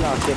อยากเซ็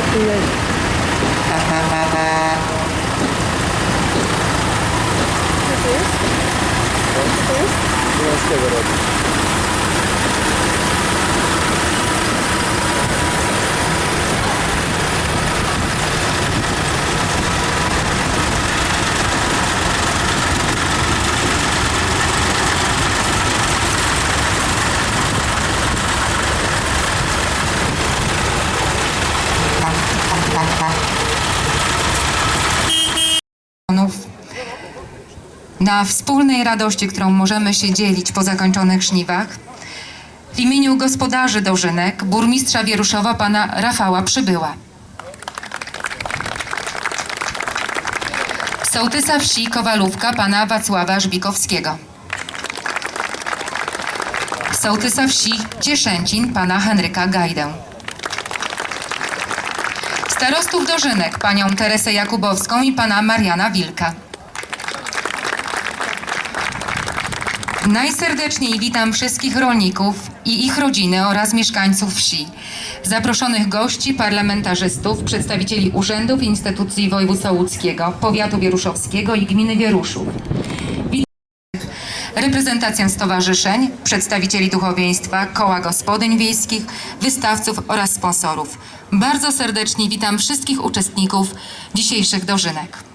Co on z tego na wspólnej radości, którą możemy się dzielić po zakończonych żniwach. W imieniu gospodarzy dożynek, burmistrza Wieruszowa, pana Rafała Przybyła. Sołtysa wsi Kowalówka, pana Wacława Żbikowskiego. Sołtysa wsi Cieszęcin, pana Henryka Gajdę. Starostów dożynek, panią Teresę Jakubowską i pana Mariana Wilka. Najserdeczniej witam wszystkich rolników i ich rodziny oraz mieszkańców wsi, zaproszonych gości, parlamentarzystów, przedstawicieli urzędów i instytucji województwa łódzkiego, powiatu wieruszowskiego i gminy Wieruszów. Witam reprezentację stowarzyszeń, przedstawicieli duchowieństwa, koła gospodyń wiejskich, wystawców oraz sponsorów. Bardzo serdecznie witam wszystkich uczestników dzisiejszych dożynek.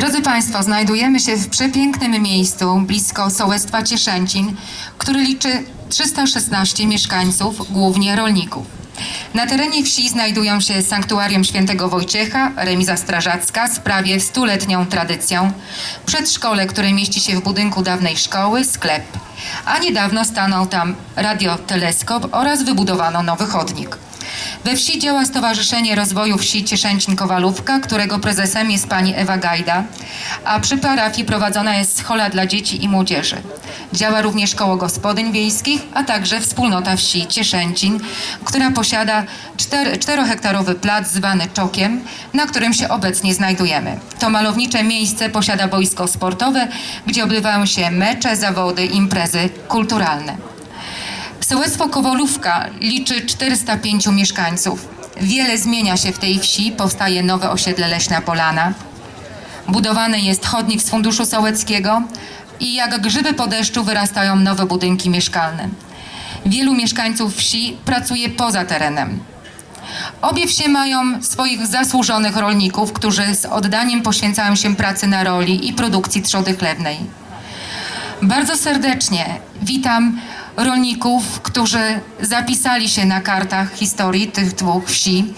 Drodzy Państwo, znajdujemy się w przepięknym miejscu blisko sołectwa Cieszęcin, który liczy 316 mieszkańców, głównie rolników. Na terenie wsi znajdują się sanktuarium świętego Wojciecha, remiza strażacka z prawie stuletnią tradycją, przedszkole, które mieści się w budynku dawnej szkoły, sklep, a niedawno stanął tam radioteleskop oraz wybudowano nowy chodnik. We wsi działa Stowarzyszenie Rozwoju Wsi Cieszęcin-Kowalówka, którego prezesem jest pani Ewa Gajda, a przy parafii prowadzona jest schola dla dzieci i młodzieży. Działa również koło gospodyń wiejskich, a także wspólnota wsi Cieszęcin, która posiada 4-hektarowy plac zwany Czokiem, na którym się obecnie znajdujemy. To malownicze miejsce posiada boisko sportowe, gdzie odbywają się mecze, zawody, imprezy kulturalne. Sołectwo Kowalówka liczy 405 mieszkańców. Wiele zmienia się w tej wsi, powstaje nowe osiedle Leśna Polana. Budowany jest chodnik z funduszu sołeckiego i jak grzyby po deszczu wyrastają nowe budynki mieszkalne. Wielu mieszkańców wsi pracuje poza terenem. Obie wsie mają swoich zasłużonych rolników, którzy z oddaniem poświęcają się pracy na roli i produkcji trzody chlewnej. Bardzo serdecznie witam rolników, którzy zapisali się na kartach historii tych dwóch wsi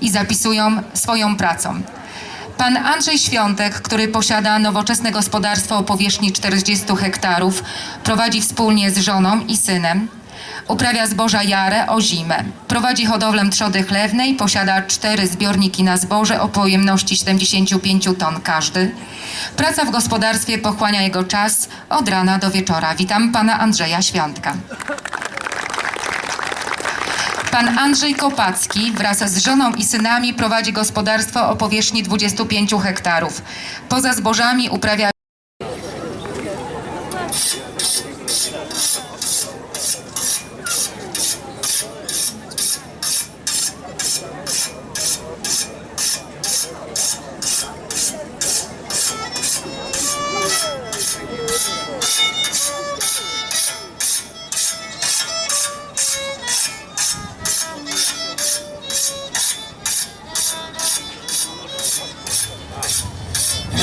i zapisują swoją pracą. Pan Andrzej Świątek, który posiada nowoczesne gospodarstwo o powierzchni 40 hektarów, prowadzi wspólnie z żoną i synem. Uprawia zboża jarę o zimę. Prowadzi hodowlę trzody chlewnej, posiada cztery zbiorniki na zboże o pojemności 75 ton każdy. Praca w gospodarstwie pochłania jego czas od rana do wieczora. Witam pana Andrzeja Świątka. Pan Andrzej Kopacki wraz z żoną i synami prowadzi gospodarstwo o powierzchni 25 hektarów. Poza zbożami uprawia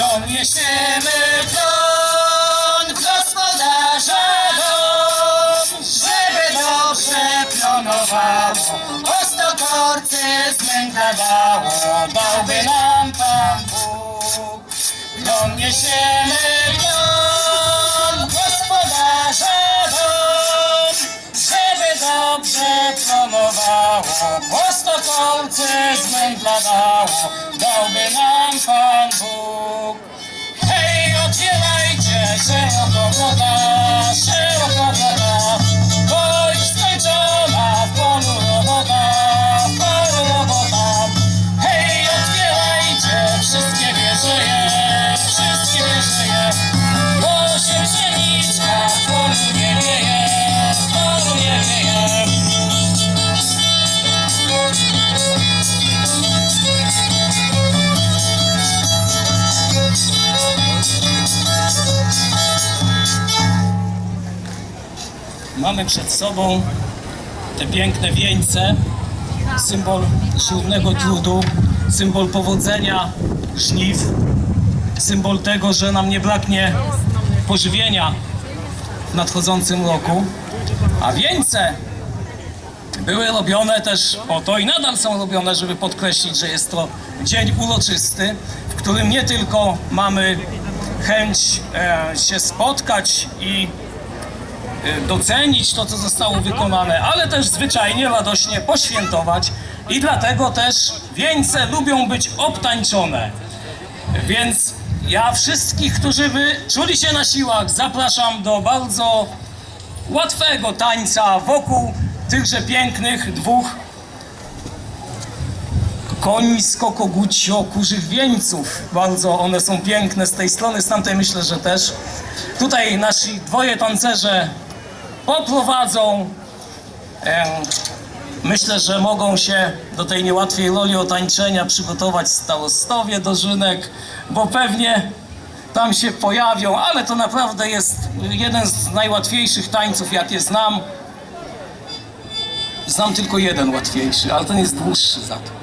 Plon niesiemy plon gospodarza dom, żeby dobrze plonowało, o stokorcy zmętawało, dałby nam Pan Bóg. Plon niesiemy plon gospodarza dobrze plonowało, o stokorcy zmętawało, dałby nam Pan Bóg. Hej, otwierajcie szeroko woda, szeroko Mamy przed sobą te piękne wieńce, symbol siłownego trudu, symbol powodzenia żniw, symbol tego, że nam nie braknie pożywienia w nadchodzącym roku. A wieńce były robione też po to i nadal są robione, żeby podkreślić, że jest to dzień uroczysty, w którym nie tylko mamy chęć e, się spotkać i docenić to, co zostało wykonane, ale też zwyczajnie, radośnie poświętować i dlatego też wieńce lubią być obtańczone. Więc ja wszystkich, którzy by czuli się na siłach, zapraszam do bardzo łatwego tańca wokół tychże pięknych dwóch końsko-kogucio-kurzych wieńców. Bardzo one są piękne z tej strony, z tamtej myślę, że też. Tutaj nasi dwoje tancerze poprowadzą. Myślę, że mogą się do tej niełatwej roli otańczenia przygotować starostowie dożynek, bo pewnie tam się pojawią, ale to naprawdę jest jeden z najłatwiejszych tańców, jakie znam. Znam tylko jeden łatwiejszy, ale ten jest dłuższy za to.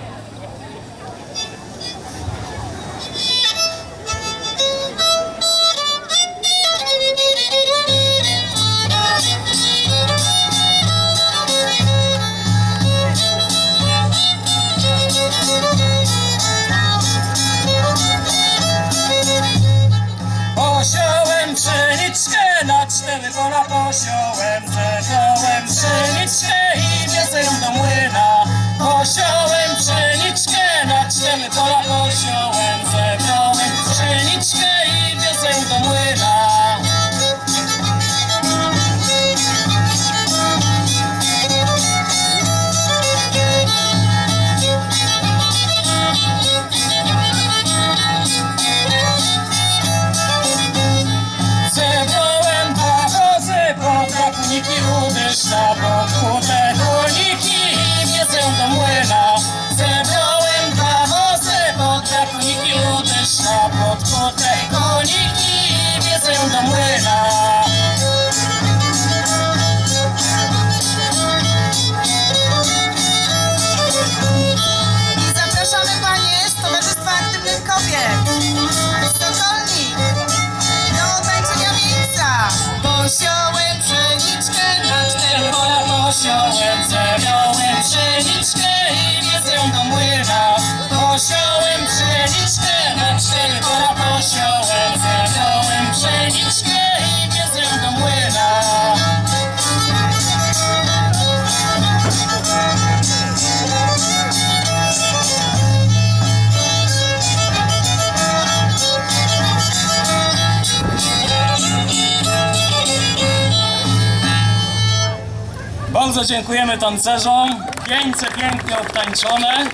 Bardzo dziękujemy tancerzom. Wieńce pięknie obtańczone.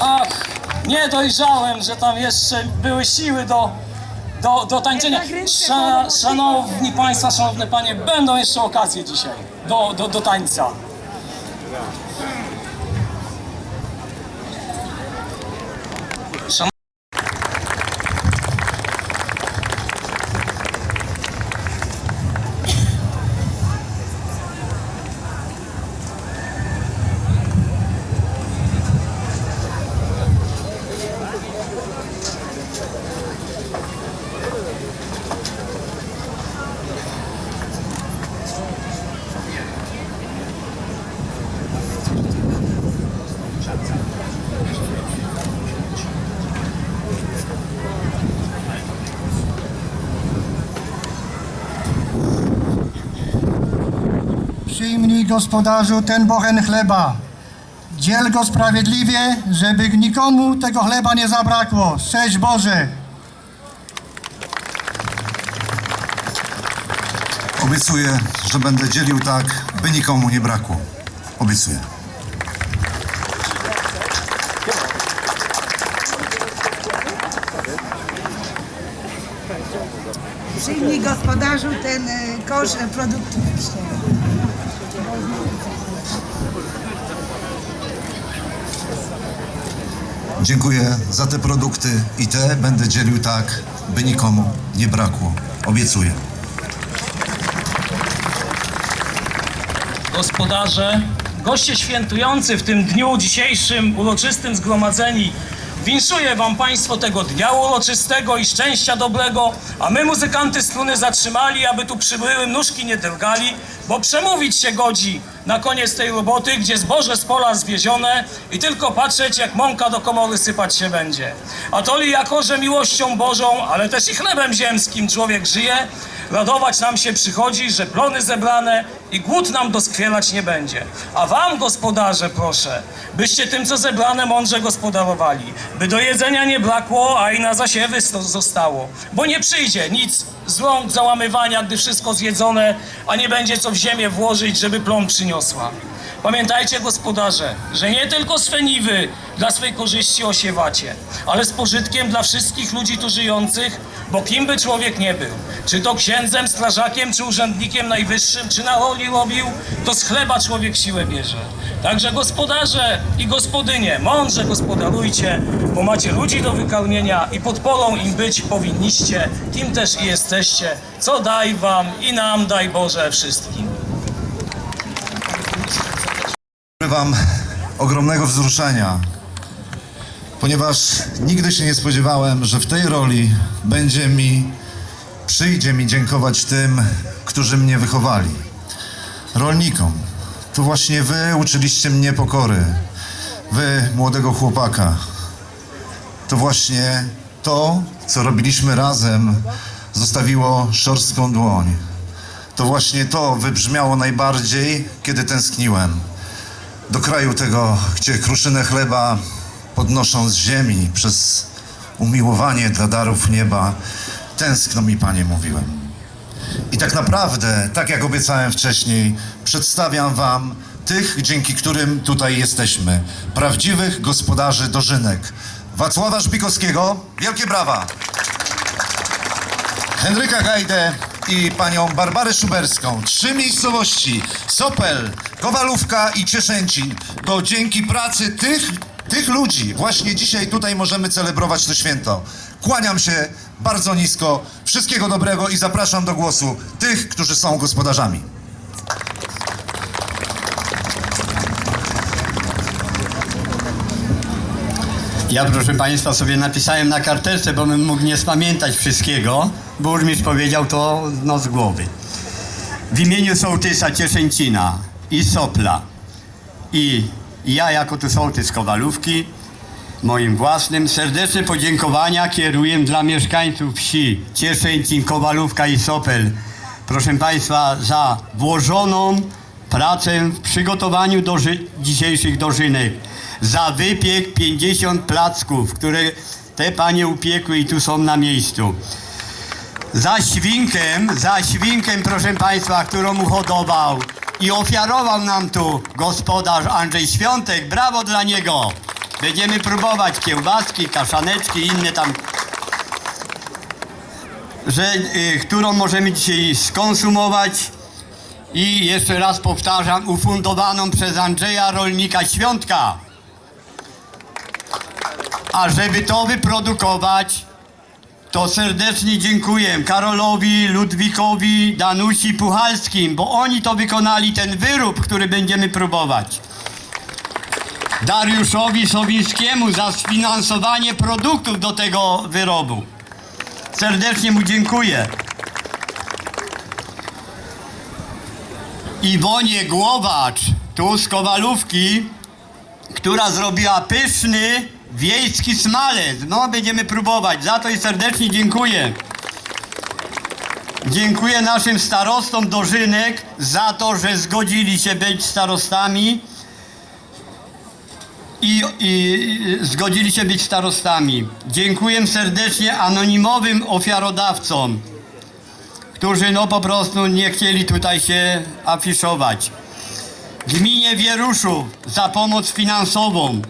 Ach, nie dojrzałem, że tam jeszcze były siły do, do, do tańczenia. Sza, szanowni Państwo, szanowne Panie, będą jeszcze okazje dzisiaj do, do, do tańca. Szan- Przyjmij, gospodarzu, ten bochen chleba. Dziel go sprawiedliwie, żeby nikomu tego chleba nie zabrakło. Szczęść Boże! Obiecuję, że będę dzielił tak, by nikomu nie brakło. Obiecuję. Przyjmij gospodarzu ten y, kosz produktów Dziękuję za te produkty i te będę dzielił tak, by nikomu nie brakło. Obiecuję. gospodarze, goście świętujący w tym dniu dzisiejszym uroczystym zgromadzeni. Winszuję Wam Państwo tego dnia uroczystego i szczęścia dobrego, a my muzykanty struny zatrzymali, aby tu przybyły nóżki nie drgali, bo przemówić się godzi na koniec tej roboty, gdzie zboże z pola zwiezione i tylko patrzeć, jak mąka do komory sypać się będzie. A to li jako, że miłością Bożą, ale też i chlebem ziemskim człowiek żyje, radować nam się przychodzi, że plony zebrane i głód nam doskwierać nie będzie. A wam, gospodarze, proszę, byście tym, co zebrane, mądrze gospodarowali, by do jedzenia nie brakło, a i na zasiewy zostało. Bo nie przyjdzie nic z rąk załamywania, gdy wszystko zjedzone, a nie będzie co w ziemię włożyć, żeby plon przyniosła. Pamiętajcie, gospodarze, że nie tylko sweniwy dla swej korzyści osiewacie, ale z pożytkiem dla wszystkich ludzi tu żyjących, bo kim by człowiek nie był, czy to księdzem, strażakiem, czy urzędnikiem najwyższym, czy na roli robił, to z chleba człowiek siłę bierze. Także gospodarze i gospodynie, mądrze gospodarujcie, bo macie ludzi do wykarmienia i podporą im być powinniście, kim też i jesteście, co daj wam i nam daj Boże wszystkim. Wam ogromnego wzruszenia, ponieważ nigdy się nie spodziewałem, że w tej roli będzie mi, przyjdzie mi dziękować tym, którzy mnie wychowali. Rolnikom. To właśnie wy uczyliście mnie pokory. Wy, młodego chłopaka. To właśnie to, co robiliśmy razem, zostawiło szorstką dłoń. To właśnie to wybrzmiało najbardziej, kiedy tęskniłem do kraju tego, gdzie kruszynę chleba podnoszą z ziemi przez umiłowanie dla darów nieba. Tęskno mi, Panie, mówiłem. I tak naprawdę, tak jak obiecałem wcześniej, przedstawiam Wam tych, dzięki którym tutaj jesteśmy. Prawdziwych gospodarzy dożynek. Wacława Żbikowskiego, wielkie brawa! Henryka Gajdę i panią Barbarę Szuberską. Trzy miejscowości, Sopel, Kowalówka i Cieszęcin. To dzięki pracy tych, tych ludzi właśnie dzisiaj tutaj możemy celebrować to święto. Kłaniam się bardzo nisko. Wszystkiego dobrego i zapraszam do głosu tych, którzy są gospodarzami. Ja, proszę Państwa, sobie napisałem na karteczce, bo bym mógł nie spamiętać wszystkiego. Burmistrz powiedział to no, z głowy. W imieniu sołtysa Cieszęcina i Sopla i ja jako tu sołtys Kowalówki, moim własnym, serdeczne podziękowania kieruję dla mieszkańców wsi Cieszyncin, Kowalówka i Sopel. Proszę Państwa, za włożoną pracę w przygotowaniu doży- dzisiejszych dożynek. Za wypiek 50 placków, które te panie upiekły i tu są na miejscu. Za świnkę, za świnkę, proszę Państwa, którą uhodował i ofiarował nam tu gospodarz Andrzej Świątek. Brawo dla niego! Będziemy próbować kiełbaski, kaszaneczki inne tam, że, y, którą możemy dzisiaj skonsumować. I jeszcze raz powtarzam, ufundowaną przez Andrzeja Rolnika Świątka. A żeby to wyprodukować, to serdecznie dziękuję Karolowi, Ludwikowi, Danusi Puchalskim, bo oni to wykonali ten wyrób, który będziemy próbować. Dariuszowi Sowińskiemu za sfinansowanie produktów do tego wyrobu. Serdecznie mu dziękuję. Iwonie Głowacz, tu z Kowalówki, która zrobiła pyszny wiejski smalec. No, będziemy próbować. Za to i serdecznie dziękuję. Dziękuję naszym starostom Dożynek za to, że zgodzili się być starostami i, i zgodzili się być starostami. Dziękuję serdecznie anonimowym ofiarodawcom, którzy no po prostu nie chcieli tutaj się afiszować gminie Wieruszów za pomoc finansową,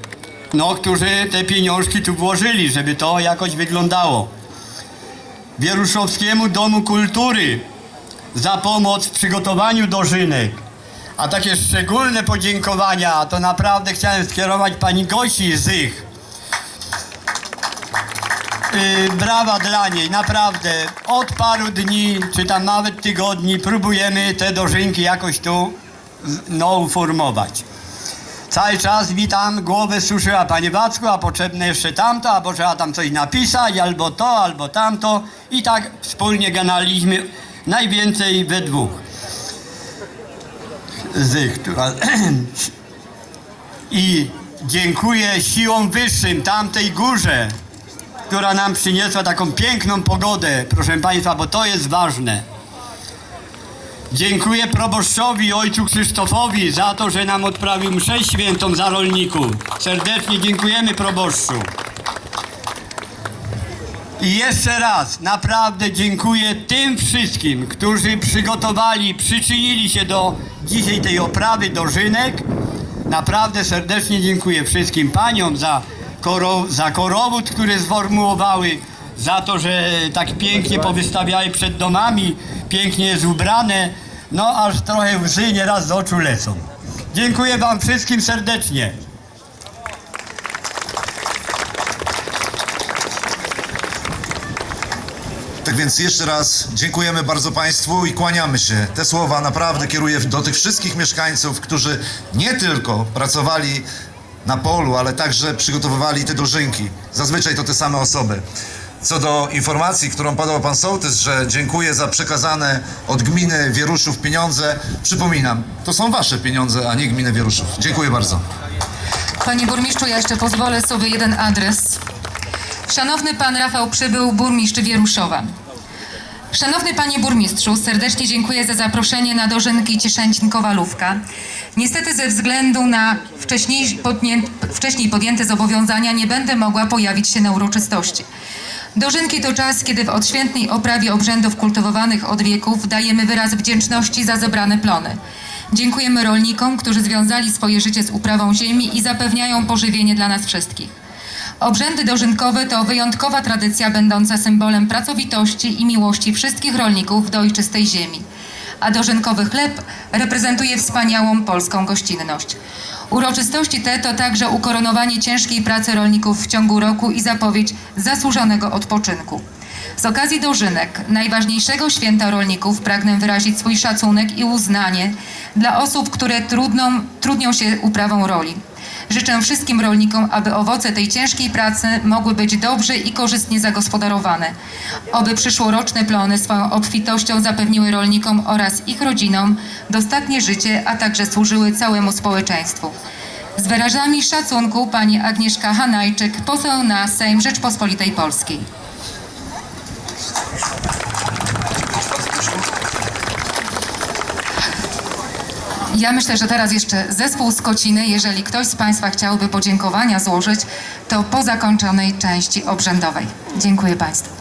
no, którzy te pieniążki tu włożyli, żeby to jakoś wyglądało. Wieruszowskiemu Domu Kultury za pomoc w przygotowaniu dożynek. A takie szczególne podziękowania to naprawdę chciałem skierować pani Gosi Zych. Yy, brawa dla niej, naprawdę. Od paru dni, czy tam nawet tygodni próbujemy te dożynki jakoś tu no, uformować. Cały czas mi tam głowę suszyła, panie Wacku, a potrzebne jeszcze tamto, albo trzeba tam coś napisać, albo to, albo tamto. I tak wspólnie ganaliśmy najwięcej we dwóch. Z, która... I dziękuję siłom wyższym, tamtej górze, która nam przyniosła taką piękną pogodę, proszę Państwa, bo to jest ważne. Dziękuję proboszczowi, ojcu Krzysztofowi za to, że nam odprawił mszę świętą za rolników. Serdecznie dziękujemy proboszczu. I jeszcze raz naprawdę dziękuję tym wszystkim, którzy przygotowali, przyczynili się do dzisiaj tej oprawy dożynek. Naprawdę serdecznie dziękuję wszystkim paniom za, koro, za korowód, który sformułowały, za to, że tak pięknie powystawiały przed domami, pięknie jest ubrane, no aż trochę łzy nieraz z oczu lecą. Dziękuję wam wszystkim serdecznie. Więc jeszcze raz dziękujemy bardzo Państwu i kłaniamy się. Te słowa naprawdę kieruję do tych wszystkich mieszkańców, którzy nie tylko pracowali na polu, ale także przygotowywali te dożynki. Zazwyczaj to te same osoby. Co do informacji, którą podał Pan Sołtys, że dziękuję za przekazane od gminy Wieruszów pieniądze, przypominam, to są Wasze pieniądze, a nie gminy Wieruszów. Dziękuję bardzo. Panie burmistrzu, ja jeszcze pozwolę sobie jeden adres. Szanowny pan Rafał Przybył, burmistrz Wieruszowa. Szanowny panie burmistrzu, serdecznie dziękuję za zaproszenie na dożynki Cieszęcin-Kowalówka. Niestety ze względu na wcześniej, podję, wcześniej podjęte zobowiązania nie będę mogła pojawić się na uroczystości. Dożynki to czas, kiedy w odświętnej oprawie obrzędów kultywowanych od wieków dajemy wyraz wdzięczności za zebrane plony. Dziękujemy rolnikom, którzy związali swoje życie z uprawą ziemi i zapewniają pożywienie dla nas wszystkich. Obrzędy dożynkowe to wyjątkowa tradycja będąca symbolem pracowitości i miłości wszystkich rolników do ojczystej ziemi. A dożynkowy chleb reprezentuje wspaniałą polską gościnność. Uroczystości te to także ukoronowanie ciężkiej pracy rolników w ciągu roku i zapowiedź zasłużonego odpoczynku. Z okazji dożynek, najważniejszego święta rolników, pragnę wyrazić swój szacunek i uznanie dla osób, które trudną, trudnią się uprawą roli. Życzę wszystkim rolnikom, aby owoce tej ciężkiej pracy mogły być dobrze i korzystnie zagospodarowane. Oby przyszłoroczne plony swoją obfitością zapewniły rolnikom oraz ich rodzinom dostatnie życie, a także służyły całemu społeczeństwu. Z wyrażami szacunku pani Agnieszka Hanajczyk, poseł na Sejm Rzeczpospolitej Polskiej. Ja myślę, że teraz jeszcze zespół z Kociny, jeżeli ktoś z Państwa chciałby podziękowania złożyć, to po zakończonej części obrzędowej. Dziękuję Państwu.